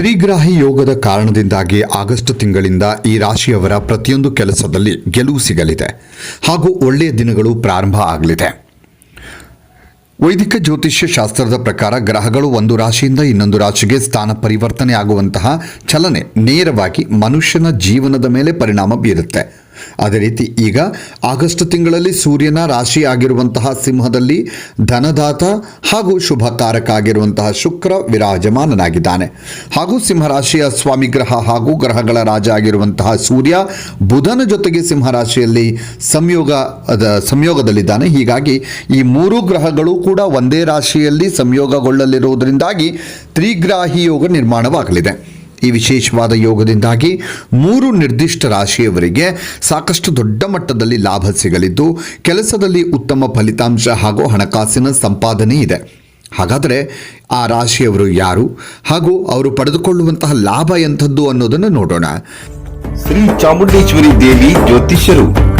ತ್ರಿಗ್ರಾಹಿ ಯೋಗದ ಕಾರಣದಿಂದಾಗಿ ಆಗಸ್ಟ್ ತಿಂಗಳಿಂದ ಈ ರಾಶಿಯವರ ಪ್ರತಿಯೊಂದು ಕೆಲಸದಲ್ಲಿ ಗೆಲುವು ಸಿಗಲಿದೆ ಹಾಗೂ ಒಳ್ಳೆಯ ದಿನಗಳು ಪ್ರಾರಂಭ ಆಗಲಿದೆ. ವೈದಿಕ ಜ್ಯೋತಿಷ್ಯ ಶಾಸ್ತ್ರದ ಪ್ರಕಾರ ಗ್ರಹಗಳು ಒಂದು ರಾಶಿಯಿಂದ ಇನ್ನೊಂದು ರಾಶಿಗೆ ಸ್ಥಾನ ಪರಿವರ್ತನೆ ಆಗುವಂತಹ ಚಲನೆ ನೇರವಾಗಿ ಮನುಷ್ಯನ ಜೀವನದ ಮೇಲೆ ಪರಿಣಾಮ ಬೀರುತ್ತೆ. ಅದೇ ರೀತಿ ಈಗ ಆಗಸ್ಟ್ ತಿಂಗಳಲ್ಲಿ ಸೂರ್ಯನ ರಾಶಿ ಆಗಿರುವಂತಹ ಸಿಂಹದಲ್ಲಿ ಧನದಾತ ಹಾಗೂ ಶುಭ ಕಾರಕ ಆಗಿರುವಂತಹ ಶುಕ್ರ ವಿರಾಜಮಾನನಾಗಿದ್ದಾನೆ. ಹಾಗೂ ಸಿಂಹರಾಶಿಯ ಸ್ವಾಮಿ ಗ್ರಹ ಹಾಗೂ ಗ್ರಹಗಳ ರಾಜ ಆಗಿರುವಂತಹ ಸೂರ್ಯ ಬುಧನ ಜೊತೆಗೆ ಸಿಂಹರಾಶಿಯಲ್ಲಿ ಸಂಯೋಗ ಸಂಯೋಗದಲ್ಲಿದ್ದಾನೆ. ಹೀಗಾಗಿ ಈ ಮೂರು ಗ್ರಹಗಳು ಕೂಡ ಒಂದೇ ರಾಶಿಯಲ್ಲಿ ಸಂಯೋಗಗೊಳ್ಳಲಿರುವುದರಿಂದಾಗಿ ತ್ರಿಗ್ರಾಹಿ ಯೋಗ ನಿರ್ಮಾಣವಾಗಲಿದೆ. ಈ ವಿಶೇಷವಾದ ಯೋಗದಿಂದಾಗಿ ಮೂರು ನಿರ್ದಿಷ್ಟ ರಾಶಿಯವರಿಗೆ ಸಾಕಷ್ಟು ದೊಡ್ಡ ಮಟ್ಟದಲ್ಲಿ ಲಾಭ ಸಿಗಲಿದ್ದು, ಕೆಲಸದಲ್ಲಿ ಉತ್ತಮ ಫಲಿತಾಂಶ ಹಾಗೂ ಹಣಕಾಸಿನ ಸಂಪಾದನೆ ಇದೆ. ಹಾಗಾದರೆ ಆ ರಾಶಿಯವರು ಯಾರು? ಹಾಗೂ ಅವರು ಪಡೆದುಕೊಳ್ಳುವಂತಹ ಲಾಭ ಎಂಥದ್ದು ಅನ್ನೋದನ್ನು ನೋಡೋಣ. ಶ್ರೀ ಚಾಮುಂಡೇಶ್ವರಿ ದೇವಿ ಜ್ಯೋತಿಷ್ಯರು.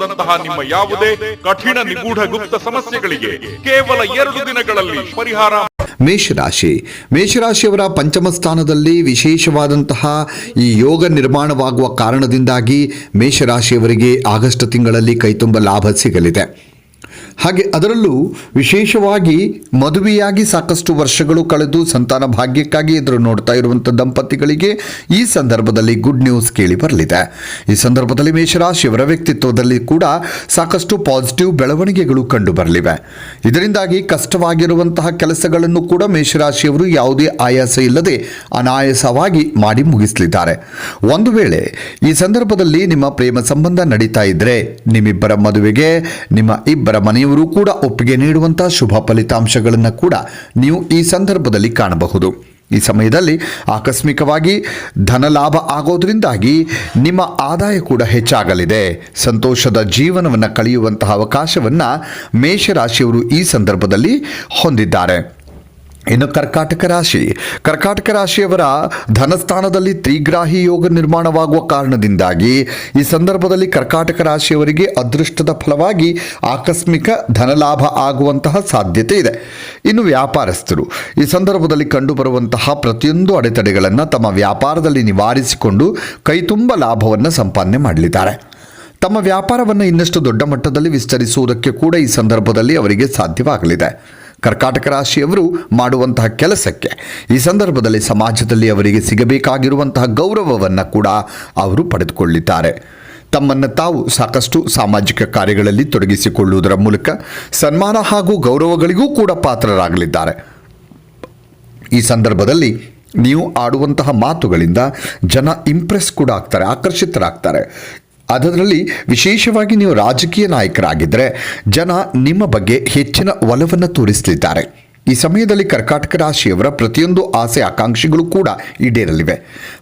ವಶೀಕರಣದಂತಹ ನಿಮ್ಮ ಯಾವುದೇ ಕಠಿಣ ನಿಗೂಢ ಗುಪ್ತ ಸಮಸ್ಯೆಗಳಿಗೆ ಕೇವಲ ಎರಡು ದಿನಗಳಲ್ಲಿ ಪರಿಹಾರ ಮೇಷರಾಶಿ. ಮೇಷರಾಶಿಯವರ ಪಂಚಮ ಸ್ಥಾನದಲ್ಲಿ ವಿಶೇಷವಾದಂತಹ ಈ ಯೋಗ ನಿರ್ಮಾಣವಾಗುವ ಕಾರಣದಿಂದಾಗಿ ಮೇಷರಾಶಿಯವರಿಗೆ ಆಗಸ್ಟ್ ತಿಂಗಳಲ್ಲಿ ಕೈತುಂಬ ಲಾಭ ಸಿಗಲಿದೆ. ಹಾಗೆ ಅದರಲ್ಲೂ ವಿಶೇಷವಾಗಿ ಮದುವೆಯಾಗಿ ಸಾಕಷ್ಟು ವರ್ಷಗಳು ಕಳೆದು ಸಂತಾನ ಭಾಗ್ಯಕ್ಕಾಗಿ ಎದುರು ನೋಡ್ತಾ ಇರುವಂಥ ದಂಪತಿಗಳಿಗೆ ಈ ಸಂದರ್ಭದಲ್ಲಿ ಗುಡ್ ನ್ಯೂಸ್ ಕೇಳಿ ಬರಲಿದೆ. ಈ ಸಂದರ್ಭದಲ್ಲಿ ಮೇಷರಾಶಿಯವರ ವ್ಯಕ್ತಿತ್ವದಲ್ಲಿ ಕೂಡ ಸಾಕಷ್ಟು ಪಾಸಿಟಿವ್ ಬೆಳವಣಿಗೆಗಳು ಕಂಡು ಬರಲಿವೆ. ಇದರಿಂದಾಗಿ ಕಷ್ಟವಾಗಿರುವಂತಹ ಕೆಲಸಗಳನ್ನು ಕೂಡ ಮೇಷರಾಶಿಯವರು ಯಾವುದೇ ಆಯಾಸ ಇಲ್ಲದೆ ಅನಾಯಾಸವಾಗಿ ಮಾಡಿ ಮುಗಿಸಲಿದ್ದಾರೆ. ಒಂದು ವೇಳೆ ಈ ಸಂದರ್ಭದಲ್ಲಿ ನಿಮ್ಮ ಪ್ರೇಮ ಸಂಬಂಧ ನಡೀತಾ ಇದ್ರೆ ನಿಮ್ಮಿಬ್ಬರ ಮದುವೆಗೆ ನಿಮ್ಮ ಇಬ್ಬರ ಮನೆಯವರು ಕೂಡ ಒಪ್ಪಿಗೆ ನೀಡುವಂತಹ ಶುಭ ಫಲಿತಾಂಶಗಳನ್ನು ಕೂಡ ನೀವು ಈ ಸಂದರ್ಭದಲ್ಲಿ ಕಾಣಬಹುದು. ಈ ಸಮಯದಲ್ಲಿ ಆಕಸ್ಮಿಕವಾಗಿ ಧನ ಲಾಭ ಆಗೋದ್ರಿಂದಾಗಿ ನಿಮ್ಮ ಆದಾಯ ಕೂಡ ಹೆಚ್ಚಾಗಲಿದೆ. ಸಂತೋಷದ ಜೀವನವನ್ನು ಕಳೆಯುವಂತಹ ಅವಕಾಶವನ್ನು ಮೇಷರಾಶಿಯವರು ಈ ಸಂದರ್ಭದಲ್ಲಿ ಹೊಂದಿದ್ದಾರೆ. ಇನ್ನು ಕರ್ಕಾಟಕ ರಾಶಿ. ಕರ್ಕಾಟಕ ರಾಶಿಯವರ ಧನಸ್ಥಾನದಲ್ಲಿ ತ್ರಿಗ್ರಾಹಿ ಯೋಗ ನಿರ್ಮಾಣವಾಗುವ ಕಾರಣದಿಂದಾಗಿ ಈ ಸಂದರ್ಭದಲ್ಲಿ ಕರ್ಕಾಟಕ ರಾಶಿಯವರಿಗೆ ಅದೃಷ್ಟದ ಫಲವಾಗಿ ಆಕಸ್ಮಿಕ ಧನಲಾಭ ಆಗುವಂತಹ ಸಾಧ್ಯತೆ ಇದೆ. ಇನ್ನು ವ್ಯಾಪಾರಸ್ಥರು. ಈ ಸಂದರ್ಭದಲ್ಲಿ ಕಂಡುಬರುವಂತಹ ಪ್ರತಿಯೊಂದು ಅಡೆತಡೆಗಳನ್ನು ತಮ್ಮ ವ್ಯಾಪಾರದಲ್ಲಿ ನಿವಾರಿಸಿಕೊಂಡು ಕೈತುಂಬ ಲಾಭವನ್ನು ಸಂಪಾದನೆ ಮಾಡಲಿದ್ದಾರೆ. ತಮ್ಮ ವ್ಯಾಪಾರವನ್ನು ಇನ್ನಷ್ಟು ದೊಡ್ಡ ಮಟ್ಟದಲ್ಲಿ ವಿಸ್ತರಿಸುವುದಕ್ಕೆ ಕೂಡ ಈ ಸಂದರ್ಭದಲ್ಲಿ ಅವರಿಗೆ ಸಾಧ್ಯವಾಗಲಿದೆ. ಕರ್ಕಾಟಕ ರಾಶಿಯವರು ಮಾಡುವಂತಹ ಕೆಲಸಕ್ಕೆ ಈ ಸಂದರ್ಭದಲ್ಲಿ ಸಮಾಜದಲ್ಲಿ ಅವರಿಗೆ ಸಿಗಬೇಕಾಗಿರುವಂತಹ ಗೌರವವನ್ನು ಕೂಡ ಅವರು ಪಡೆದುಕೊಳ್ಳಿದ್ದಾರೆ ತಮ್ಮನ್ನು ತಾವು ಸಾಕಷ್ಟು ಸಾಮಾಜಿಕ ಕಾರ್ಯಗಳಲ್ಲಿ ತೊಡಗಿಸಿಕೊಳ್ಳುವುದರ ಮೂಲಕ ಸನ್ಮಾನ ಹಾಗೂ ಗೌರವಗಳಿಗೂ ಕೂಡ ಪಾತ್ರರಾಗಲಿದ್ದಾರೆ. ಈ ಸಂದರ್ಭದಲ್ಲಿ ನೀವು ಆಡುವಂತಹ ಮಾತುಗಳಿಂದ ಜನ ಇಂಪ್ರೆಸ್ ಕೂಡ ಆಗ್ತಾರೆ, ಆಕರ್ಷಿತರಾಗ್ತಾರೆ. ಅದರಲ್ಲಿ ವಿಶೇಷವಾಗಿ ನೀವು ರಾಜಕೀಯ ನಾಯಕರಾಗಿದ್ದರೆ ಜನ ನಿಮ್ಮ ಬಗ್ಗೆ ಹೆಚ್ಚಿನ ಒಲವನ್ನು ತೋರಿಸಲಿದ್ದಾರೆ ಈ ಸಮಯದಲ್ಲಿ ಕರ್ಕಾಟಕ ರಾಶಿಯವರ ಪ್ರತಿಯೊಂದು ಆಸೆ ಆಕಾಂಕ್ಷೆಗಳು ಕೂಡ ಈಡೇರಲಿವೆ.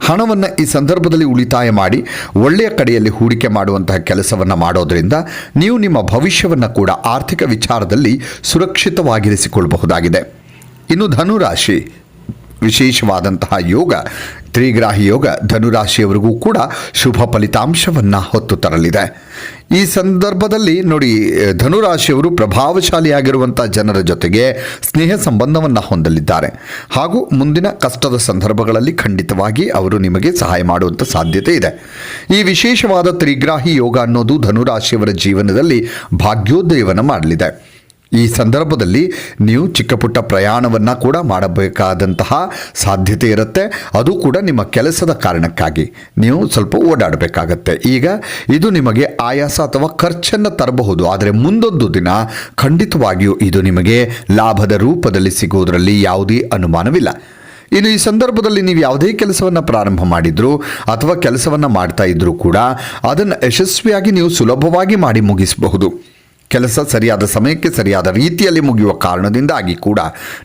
ಹಣವನ್ನು ಈ ಸಂದರ್ಭದಲ್ಲಿ ಉಳಿತಾಯ ಮಾಡಿ ಒಳ್ಳೆಯ ಕಡೆಯಲ್ಲಿ ಹೂಡಿಕೆ ಮಾಡುವಂತಹ ಕೆಲಸವನ್ನು ಮಾಡೋದರಿಂದ ನೀವು ನಿಮ್ಮ ಭವಿಷ್ಯವನ್ನು ಕೂಡ ಆರ್ಥಿಕ ವಿಚಾರದಲ್ಲಿ ಸುರಕ್ಷಿತವಾಗಿರಿಸಿಕೊಳ್ಳಬಹುದಾಗಿದೆ ಇನ್ನು ಧನುರಾಶಿ. ವಿಶೇಷವಾದಂತಹ ಯೋಗ, ತ್ರಿಗ್ರಾಹಿ ಯೋಗ, ಧನುರಾಶಿಯವರಿಗೂ ಕೂಡ ಶುಭ ಫಲಿತಾಂಶವನ್ನು ಹೊತ್ತು ತರಲಿದೆ. ಈ ಸಂದರ್ಭದಲ್ಲಿ ನೋಡಿ, ಧನುರಾಶಿಯವರು ಪ್ರಭಾವಶಾಲಿಯಾಗಿರುವಂಥ ಜನರ ಜೊತೆಗೆ ಸ್ನೇಹ ಸಂಬಂಧವನ್ನು ಹೊಂದಲಿದ್ದಾರೆ. ಹಾಗೂ ಮುಂದಿನ ಕಷ್ಟದ ಸಂದರ್ಭಗಳಲ್ಲಿ ಖಂಡಿತವಾಗಿ ಅವರು ನಿಮಗೆ ಸಹಾಯ ಮಾಡುವಂಥ ಸಾಧ್ಯತೆ ಇದೆ. ಈ ವಿಶೇಷವಾದ ತ್ರಿಗ್ರಾಹಿ ಯೋಗ ಅನ್ನೋದು ಧನುರಾಶಿಯವರ ಜೀವನದಲ್ಲಿ ಭಾಗ್ಯೋದಯವನ್ನು ಮಾಡಲಿದೆ. ಈ ಸಂದರ್ಭದಲ್ಲಿ ನೀವು ಚಿಕ್ಕ ಪುಟ್ಟ ಪ್ರಯಾಣವನ್ನು ಕೂಡ ಮಾಡಬೇಕಾದಂತಹ ಸಾಧ್ಯತೆ ಇರುತ್ತೆ. ಅದು ಕೂಡ ನಿಮ್ಮ ಕೆಲಸದ ಕಾರಣಕ್ಕಾಗಿ. ನೀವು ಸ್ವಲ್ಪ ಓಡಾಡಬೇಕಾಗತ್ತೆ. ಈಗ ಇದು ನಿಮಗೆ ಆಯಾಸ ಅಥವಾ ಖರ್ಚನ್ನು ತರಬಹುದು. ಆದರೆ ಮುಂದೊಂದು ದಿನ ಖಂಡಿತವಾಗಿಯೂ ಇದು ನಿಮಗೆ ಲಾಭದ ರೂಪದಲ್ಲಿ ಸಿಗುವುದರಲ್ಲಿ ಯಾವುದೇ ಅನುಮಾನವಿಲ್ಲ. ಇನ್ನು ಈ ಸಂದರ್ಭದಲ್ಲಿ ನೀವು ಯಾವುದೇ ಕೆಲಸವನ್ನು ಪ್ರಾರಂಭ ಮಾಡಿದ್ರು ಅಥವಾ ಕೆಲಸವನ್ನು ಮಾಡ್ತಾ ಇದ್ರೂ ಕೂಡ ಅದನ್ನು ಯಶಸ್ವಿಯಾಗಿ ನೀವು ಸುಲಭವಾಗಿ ಮಾಡಿ ಮುಗಿಸಬಹುದು. ಕೆಲಸ ಸರಿಯಾದ ಸಮಯಕ್ಕೆ ಸರಿಯಾದ ರೀತಿಯಲ್ಲಿ ಮುಗಿಯುವ ಕಾರಣದಿಂದಾಗಿ ಕೂಡ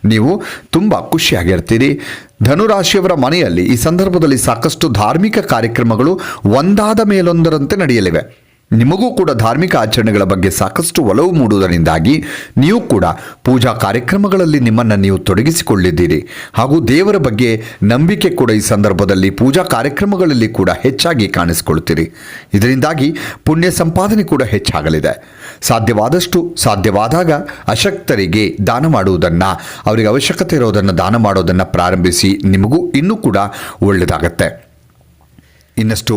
ನೀವು ತುಂಬ ಖುಷಿಯಾಗಿರ್ತೀರಿ. ಧನುರಾಶಿಯವರ ಮನೆಯಲ್ಲಿ ಈ ಸಂದರ್ಭದಲ್ಲಿ ಸಾಕಷ್ಟು ಧಾರ್ಮಿಕ ಕಾರ್ಯಕ್ರಮಗಳು ಒಂದಾದ ಮೇಲೊಂದರಂತೆ ನಡೆಯಲಿವೆ. ನಿಮಗೂ ಕೂಡ ಧಾರ್ಮಿಕ ಆಚರಣೆಗಳ ಬಗ್ಗೆ ಸಾಕಷ್ಟು ಒಲವು ಮೂಡುವುದರಿಂದಾಗಿ ನೀವು ಕೂಡ ಪೂಜಾ ಕಾರ್ಯಕ್ರಮಗಳಲ್ಲಿ ನಿಮ್ಮನ್ನು ನೀವು ತೊಡಗಿಸಿಕೊಳ್ಳಿದ್ದೀರಿ. ಹಾಗೂ ದೇವರ ಬಗ್ಗೆ ನಂಬಿಕೆ ಕೂಡ ಈ ಸಂದರ್ಭದಲ್ಲಿ ಪೂಜಾ ಕಾರ್ಯಕ್ರಮಗಳಲ್ಲಿ ಕೂಡ ಹೆಚ್ಚಾಗಿ ಕಾಣಿಸಿಕೊಳ್ತೀರಿ ಇದರಿಂದಾಗಿ ಪುಣ್ಯ ಸಂಪಾದನೆ ಕೂಡ ಹೆಚ್ಚಾಗಲಿದೆ. ಸಾಧ್ಯವಾದಷ್ಟು ಸಾಧ್ಯವಾದಾಗ ಅಶಕ್ತರಿಗೆ ದಾನ ಮಾಡುವುದನ್ನು, ಅವರಿಗೆ ಅವಶ್ಯಕತೆ ಇರೋದನ್ನು ದಾನ ಮಾಡೋದನ್ನು ಪ್ರಾರಂಭಿಸಿ ನಿಮಗೂ ಇನ್ನೂ ಕೂಡ ಒಳ್ಳೆಯದಾಗತ್ತೆ. ಇನ್ನಷ್ಟು